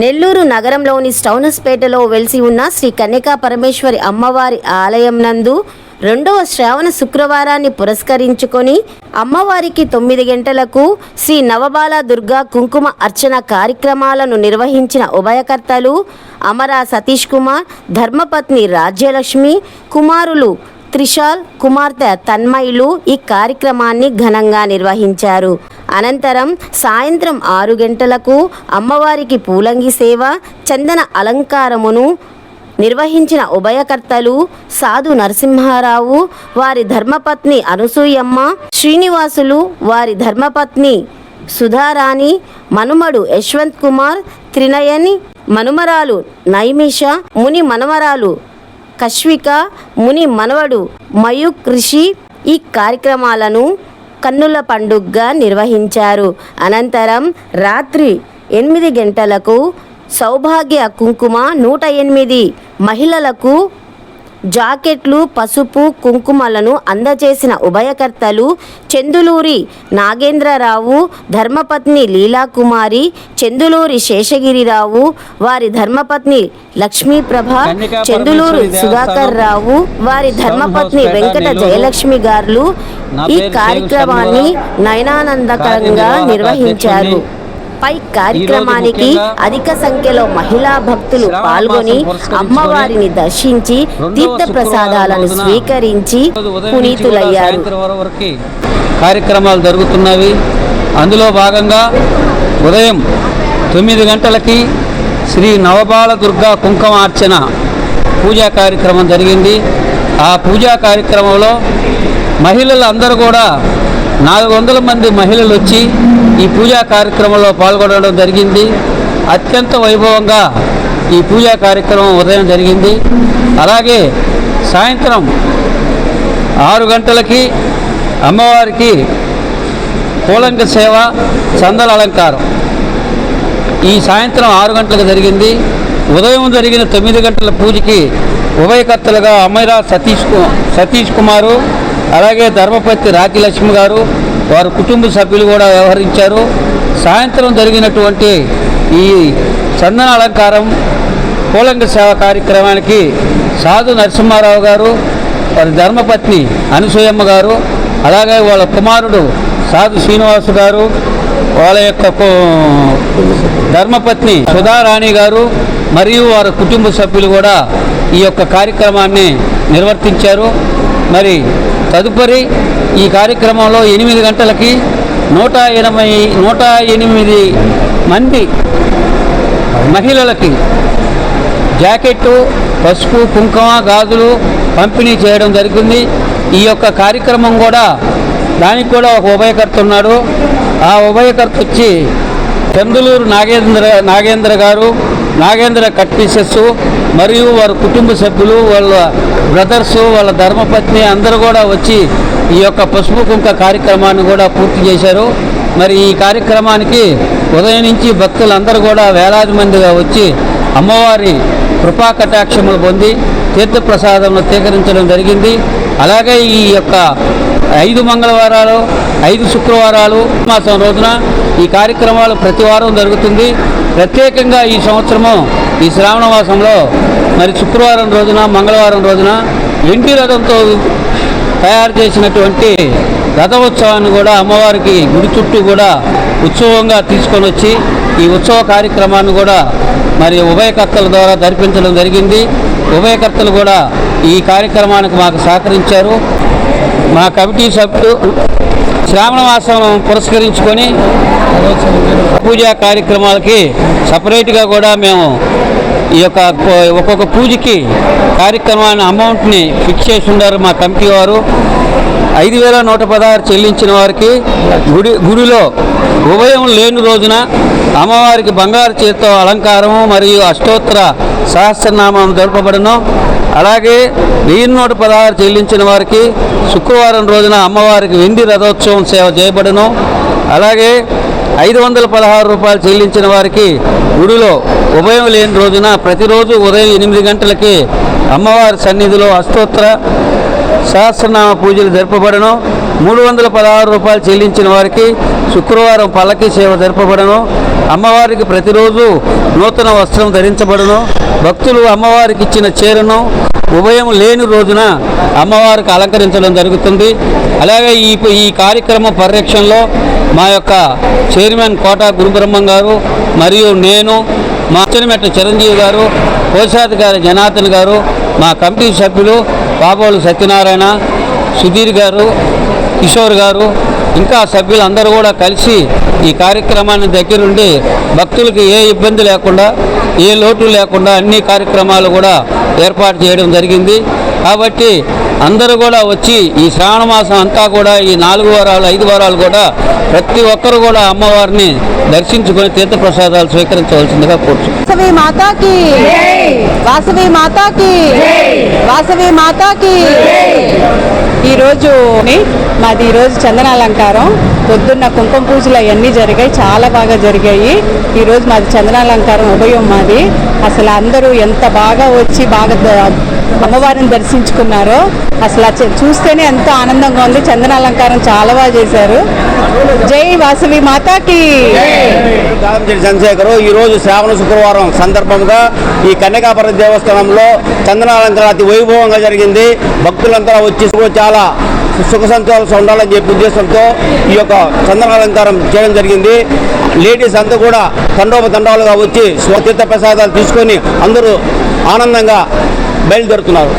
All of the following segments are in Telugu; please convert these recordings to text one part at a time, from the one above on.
నెల్లూరు నగరంలోని స్టౌనస్పేటలో వెలిసి ఉన్న శ్రీ కన్యకా పరమేశ్వరి అమ్మవారి ఆలయం నందు రెండవ శ్రావణ శుక్రవారాన్ని పురస్కరించుకొని అమ్మవారికి తొమ్మిది గంటలకు శ్రీ నవబాల దుర్గా కుంకుమ అర్చన కార్యక్రమాలను నిర్వహించిన ఉభయకర్తలు అమరా సతీష్ కుమార్ ధర్మపత్ని రాజ్యలక్ష్మి కుమారులు త్రిషాల్ కుమార్తె తన్మయులు ఈ కార్యక్రమాన్ని ఘనంగా నిర్వహించారు. అనంతరం సాయంత్రం ఆరు గంటలకు అమ్మవారికి పూలంగి సేవ చందన అలంకారమును నిర్వహించిన ఉభయకర్తలు సాధు నరసింహారావు వారి ధర్మపత్ని అనసూయమ్మ శ్రీనివాసులు వారి ధర్మపత్ని సుధారాణి మనుమడు యశ్వంత్ కుమార్ త్రినయని మనుమరాలు నైమిష ముని మనమరాలు కశ్విక ముని మనవడు మయూక్ ఋషి ఈ కార్యక్రమాలను కన్నుల పండుగగా నిర్వహించారు. అనంతరం రాత్రి ఎనిమిది గంటలకు సౌభాగ్య కుంకుమ నూట ఎనిమిది మహిళలకు జాకెట్లు పసుపు కుంకుమలను అందజేసిన ఉభయకర్తలు చందులూరి నాగేంద్రరావు ధర్మపత్ని లీలాకుమారి చందులూరి శేషగిరిరావు వారి ధర్మపత్ని లక్ష్మీప్రభ చందులూరు సుధాకర్ రావు వారి ధర్మపత్ని వెంకట జయలక్ష్మి గారు ఈ కార్యక్రమాన్ని నయనానందకరంగా నిర్వహించారు. పై కార్యక్రమానికి అధిక సంఖ్యలో మహిళా భక్తులు పాల్గొని అమ్మవారిని దర్శించి తీర్థ ప్రసాదాలను స్వీకరించి పునీతులయ్యారు. కార్యక్రమాలు జరుగుతున్నవి. అందులో భాగంగా ఉదయం తొమ్మిది గంటలకి శ్రీ నవబాల దుర్గా కుంకుమార్చన పూజా కార్యక్రమం జరిగింది. ఆ పూజా కార్యక్రమంలో మహిళలు అందరూ కూడా నాలుగు వందల మంది మహిళలు వచ్చి ఈ పూజా కార్యక్రమంలో పాల్గొనడం జరిగింది. అత్యంత వైభవంగా ఈ పూజా కార్యక్రమం ఉదయం జరిగింది. అలాగే సాయంత్రం ఆరు గంటలకి అమ్మవారికి పూలంక సేవ చందల అలంకారం. ఈ సాయంత్రం ఆరు గంటలకు జరిగింది. ఉదయం జరిగిన తొమ్మిది గంటల పూజకి ఉభయకర్తలుగా అమ్మైరా సతీష్ కు- సతీష్ కుమారు అలాగే ధర్మపతి రాకిలక్ష్మి గారు వారి కుటుంబ సభ్యులు కూడా వ్యవహరించారు. సాయంత్రం జరిగినటువంటి ఈ చందన అలంకారం పూలంక సేవ కార్యక్రమానికి సాధు నరసింహారావు గారు వారి ధర్మపత్ని అనసూయమ్మ గారు అలాగే వాళ్ళ కుమారుడు సాధు శ్రీనివాసు గారు వాళ్ళ యొక్క ధర్మపత్ని సుధారాణి గారు మరియు వారి కుటుంబ సభ్యులు కూడా ఈ యొక్క కార్యక్రమాన్ని నిర్వర్తించారు. మరి తదుపరి ఈ కార్యక్రమంలో ఎనిమిది గంటలకి నూట ఎనభై నూట ఎనిమిది మంది మహిళలకి జాకెట్టు పసుపు కుంకుమ గాజులు పంపిణీ చేయడం జరిగింది. ఈ యొక్క కార్యక్రమం కూడా దానికి కూడా ఒక ఉభయకర్త ఉన్నాడు. ఆ ఉభయకర్త వచ్చి చందులూరు నాగేంద్ర నాగేంద్ర గారు నాగేంద్ర కట్ పీసెస్ మరియు వారి కుటుంబ సభ్యులు వాళ్ళ బ్రదర్స్ వాళ్ళ ధర్మపత్ని అందరూ కూడా వచ్చి ఈ యొక్క పసుపు కుంక కార్యక్రమాన్ని కూడా పూర్తి చేశారు. మరి ఈ కార్యక్రమానికి ఉదయం నుంచి భక్తులందరూ కూడా వేలాది మందిగా వచ్చి అమ్మవారి కృపా కటాక్షములు పొంది తీర్థప్రసాదములు స్వీకరించడం జరిగింది. అలాగే ఈ యొక్క ఐదు మంగళవారాలు ఐదు శుక్రవారాలు మాసం రోజున ఈ కార్యక్రమాలు ప్రతి వారం జరుగుతుంది. ప్రత్యేకంగా ఈ సంవత్సరము ఈ శ్రావణ మాసంలో మరి శుక్రవారం రోజున మంగళవారం రోజున ఎంటి రథంతో తయారు చేసినటువంటి రథోత్సవాన్ని కూడా అమ్మవారికి గుడి చుట్టూ కూడా ఉత్సవంగా తీసుకొని వచ్చి ఈ ఉత్సవ కార్యక్రమాన్ని కూడా మరి ఉభయకర్తల ద్వారా జరిపించడం జరిగింది. ఉభయకర్తలు కూడా ఈ కార్యక్రమానికి మాకు సహకరించారు. మా కమిటీ సభ్యులు శ్రావణ మాసం పురస్కరించుకొని పూజా కార్యక్రమాలకి సపరేట్గా కూడా మేము ఈ యొక్క ఒక్కొక్క పూజకి కార్యక్రమాన్ని అమౌంట్ని ఫిక్స్ చేసి ఉన్నారు మా కమిటీ వారు. ఐదు వేల నూట పదహారు చెల్లించిన వారికి గుడి గుడిలో ఉభయం లేని రోజున అమ్మవారికి బంగారు చేతితో అలంకారము మరియు అష్టోత్తర సహస్రనామం జరపబడను. అలాగే వెయ్యి నూట పదహారు చెల్లించిన వారికి శుక్రవారం రోజున అమ్మవారికి వెండి రథోత్సవం సేవ చేయబడను. అలాగే ఐదు వందల పదహారు రూపాయలు చెల్లించిన వారికి గుడిలో ఉభయం లేని రోజున ప్రతిరోజు ఉదయం ఎనిమిది గంటలకి అమ్మవారి సన్నిధిలో అష్టోత్తర సహస్రనామ పూజలు జరపబడను. మూడు వందల పదహారు రూపాయలు చెల్లించిన వారికి శుక్రవారం పల్లకి సేవ జరపబడను. అమ్మవారికి ప్రతిరోజు నూతన వస్త్రం ధరించబడను. భక్తులు అమ్మవారికి ఇచ్చిన చీరను ఉభయం లేని రోజున అమ్మవారికి అలంకరించడం జరుగుతుంది. అలాగే ఈ ఈ కార్యక్రమ పరిరక్షణలో మా యొక్క చైర్మన్ కోట గురుబ్రహ్మం గారు మరియు నేను మా అచ్చనమెట్ట చిరంజీవి గారు కోశాధికారి జనార్దన్ గారు మా కమిటీ సభ్యులు బాబోలు సత్యనారాయణ సుధీర్ గారు కిషోర్ గారు ఇంకా సభ్యులందరూ కూడా కలిసి ఈ కార్యక్రమాన్ని దగ్గరుండి భక్తులకు ఏ ఇబ్బంది లేకుండా ఏ లోటు లేకుండా అన్ని కార్యక్రమాలు కూడా ఏర్పాటు చేయడం జరిగింది. కాబట్టి అందరూ కూడా వచ్చి ఈ శ్రావణ మాసం అంతా కూడా ఈ నాలుగు వారాలు ఐదు వారాలు కూడా ప్రతి ఒక్కరు కూడా అమ్మవారిని దర్శించుకొని తీర్థప్రసాదాలు స్వీకరించవలసిందిగా కోరుచు వాసవి మాతాకి వాసవి మాతాకి వాసవి మాతాకి. ఈరోజు మాది ఈరోజు చందనాలంకారం. పొద్దున్న కుంకుమ పూజలు అవన్నీ జరిగాయి చాలా బాగా జరిగాయి. ఈరోజు మాది చందనాలంకారం ఉభయం మాది. అసలు అందరూ ఎంత బాగా వచ్చి బాగా అమ్మవారిని దర్శించుకున్నారో. అసలు చూస్తేనే ఎంతో ఆనందంగా ఉంది. చందన అలంకారం చాలా బాగా చేశారు. జై వాసవి మాతాకి. చంద్రశేఖరు ఈ రోజు శ్రావణ శుక్రవారం సందర్భంగా ఈ కన్యకాపురం దేవస్థానంలో చందనాలంకరణ అతి వైభవంగా జరిగింది. భక్తులంతా వచ్చి చాలా సుఖ సంతోషాలు ఉండాలని చెప్పి ఉద్దేశంతో ఈ యొక్క చందనాలంకారం చేయడం జరిగింది. లేడీస్ అంతా కూడా తండోపతండాలుగా వచ్చి స్వతీర్థ ప్రసాదాలు తీసుకొని అందరూ ఆనందంగా బయలుదేరుతున్నారు.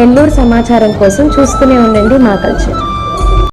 నెల్లూరు సమాచారం కోసం చూస్తూనే ఉండండి మా కల్చర్